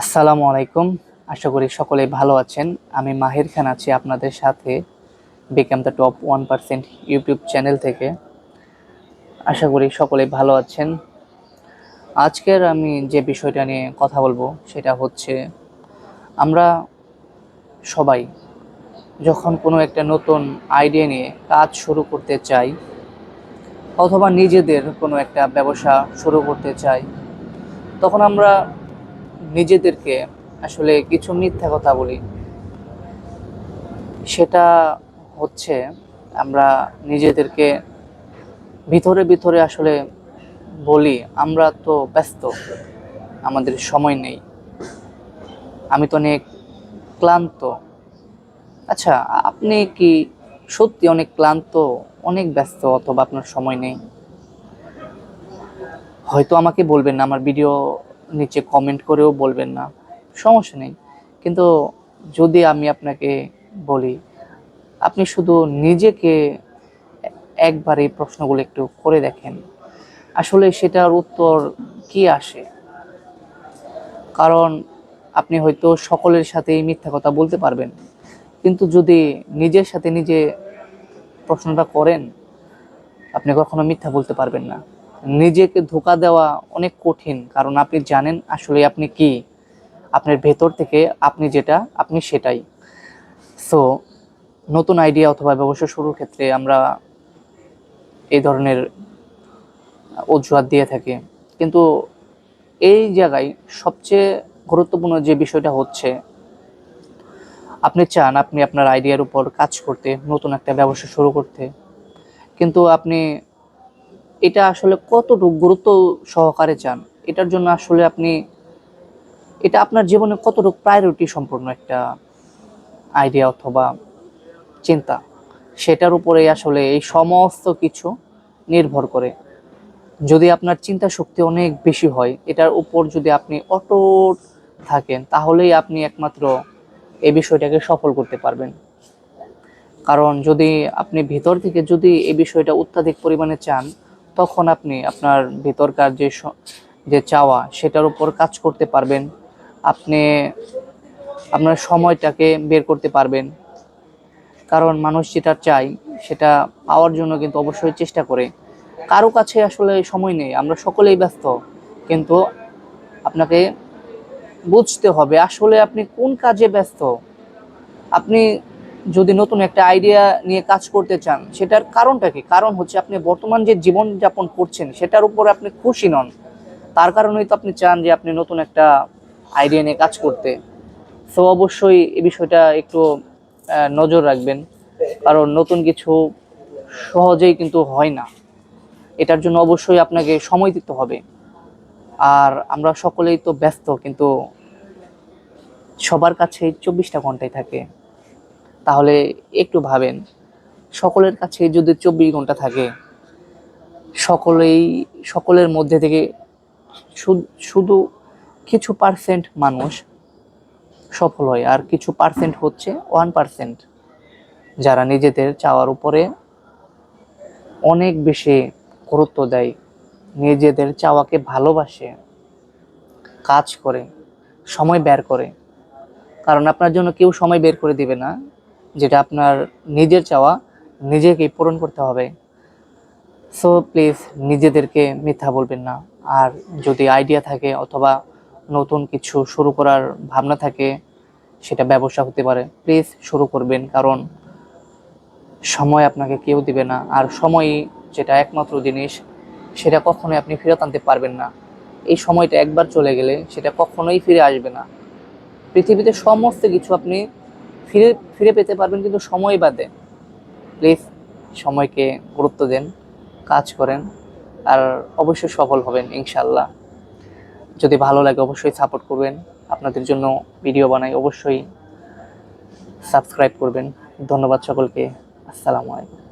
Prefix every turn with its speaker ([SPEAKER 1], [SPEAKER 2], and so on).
[SPEAKER 1] আসসালামু আলাইকুম। আশা করি সকলে ভালো আছেন। আমি মাহির খান আছি আপনাদের সাথে become the top one percent YouTube channel থেকে। আশা করি সকলে ভালো আছেন। আজকের আমি যে বিষয়টা নিয়ে কথা বলব সেটা হচ্ছে, আমরা সবাই যখন কোনো একটা নতুন আইডিয়া নিয়ে কাজ শুরু করতে চাই, অথবা নিজেদের কোনো একটা ব্যবসা শুরু করতে চাই, তখন আমরা নিজেদেরকে আসলে কিছু মিথ্যা কথা বলি। সেটা হচ্ছে আমরা নিজেদেরকে ভিতরে ভিতরে আসলে বলি, আমরা তো ব্যস্ত, আমাদের সময় নেই। আমি তো অনেক ক্লান্ত। আচ্ছা আপনি কি সত্যি অনেক ক্লান্ত, অনেক ব্যস্ত অথবা আপনার সময় নেই? হয়তো আমাকে বলবেন না, আমার ভিডিও নিচে কমেন্ট করেও বলবেন না। সমস্যা নেই। কিন্তু যদি আমি আপনাকে বলি, আপনি শুধু নিজেকে একবার এই প্রশ্নগুলো একটু করে দেখেন। আসলে সেটার উত্তর কি আসে? কারণ আপনি হয়তো সকলের সাথেই মিথ্যা কথা বলতে পারবেন। কিন্তু যদি নিজের সাথে নিজে প্রশ্নটা করেন, আপনি কখনো মিথ্যা বলতে পারবেন না। নিজেকে ধোকা দেওয়া অনেক কঠিন, কারণ আপনি জানেন আসলে আপনি কি। আপনার ভেতর থেকে আপনি যেটা, আপনি সেটাই। সো নতুন আইডিয়া অথবা ব্যবসা শুরুর ক্ষেত্রে আমরা এই ধরনের অজুহাত দিয়ে থাকি। কিন্তু এই জায়গায় সবচেয়ে গুরুত্বপূর্ণ যে বিষয়টা হচ্ছে, আপনি চান আপনি আপনার আইডিয়ার উপর কাজ করতে, নতুন একটা ব্যবসা শুরু করতে। কিন্তু আপনি এটা আসলে কতটুকু গুরুত্ব সহকারে চান? এটার জন্য আসলে আপনি, এটা আপনার জীবনে কতটুকু প্রায়োরিটি সম্পূর্ণ একটা আইডিয়া অথবা চিন্তা? সেটার উপরে আসলে এই সমস্ত কিছু নির্ভর করে। যদি আপনার চিন্তা শক্তি অনেক বেশি হয়, এটার উপর যদি আপনি অটুট থাকেন, তাহলেই আপনি একমাত্র এই বিষয়টাকে সফল করতে পারবেন। কারণ যদি আপনি ভিতর থেকে যদি এই বিষয়টা অত্যাধিক পরিমাণে চান তখন আপনি আপনার ভিতরকার যে যে চাওয়া, সেটার উপর কাজ করতে পারবেন। আপনি আপনার সময়টাকে বের করতে পারবেন। কারণ মানুষ যেটা চাই সেটা পাওয়ার জন্য কিন্তু অবশ্যই চেষ্টা করে। কারও কাছে আসলে সময় নেই, আমরা সকলেই ব্যস্ত। কিন্তু আপনাকে বুঝতে হবে, আসলে আপনি কোন কাজে ব্যস্ত? আপনি যদি নতুন একটা আইডিয়া নিয়ে কাজ করতে চান, সেটার কারণটা কি? কারণ হচ্ছে আপনি বর্তমান যে জীবন যাপন করছেন, সেটার উপর আপনি খুশি নন। তার কারণেই তো আপনি চান যে আপনি নতুন একটা আইডিয়া নিয়ে কাজ করতে। তো অবশ্যই এই বিষয়টা একটু নজর রাখবেন। কারণ নতুন কিছু সহজেই কিন্তু হয় না। এটার জন্য অবশ্যই আপনাকে সময় দিতে হবে। আর আমরা সকলেই তো ব্যস্ত, কিন্তু সবার কাছে চব্বিশটা ঘন্টায় থাকে। তাহলে একটু ভাবেন। সকলের কাছে যদি চব্বিশ ঘণ্টা থাকে, সকলেই, সকলের মধ্যে থেকে শুধু কিছু পার্সেন্ট মানুষ সফল হয়, আর কিছু পার্সেন্ট হচ্ছে ওয়ান পার্সেন্ট যারা নিজেদের চাওয়ার উপরে অনেক বেশি গুরুত্ব দেয়, নিজেদের চাওয়াকে ভালোবাসে, কাজ করে, সময় বের করে। কারণ আপনার জন্য কেউ সময় বের করে দিবে না। যেটা আপনার নিজের চাওয়া, নিজেকেই পূরণ করতে হবে। সো প্লিজ নিজেদেরকে মিথ্যা বলবেন না। আর যদি আইডিয়া থাকে অথবা নতুন কিছু শুরু করার ভাবনা থাকে, সেটা ব্যবসা হতে পারে। প্লিজ শুরু করবেন, কারণ সময় আপনাকে কেউ দিবে না। আর সময় যেটা একমাত্র জিনিস, সেটা কখনোই আপনি ফেরত আনতে পারবেন না। এই সময়টা একবার চলে গেলে সেটা কখনোই ফিরে আসবে না। পৃথিবীতে সমস্ত কিছু আপনি ফিরে ফিরে পেতে পারবেন কিন্তু সময় বাদে। প্লিজ সময়কে গুরুত্ব দেন, কাজ করেন, আর অবশ্যই সফল হবেন ইনশাল্লাহ যদি ভালো লাগে অবশ্যই সাপোর্ট করবেন, আপনাদের জন্য ভিডিও বানাই অবশ্যই সাবস্ক্রাইব করবেন। ধন্যবাদ সকলকে, আসসালামু আলাইকুম।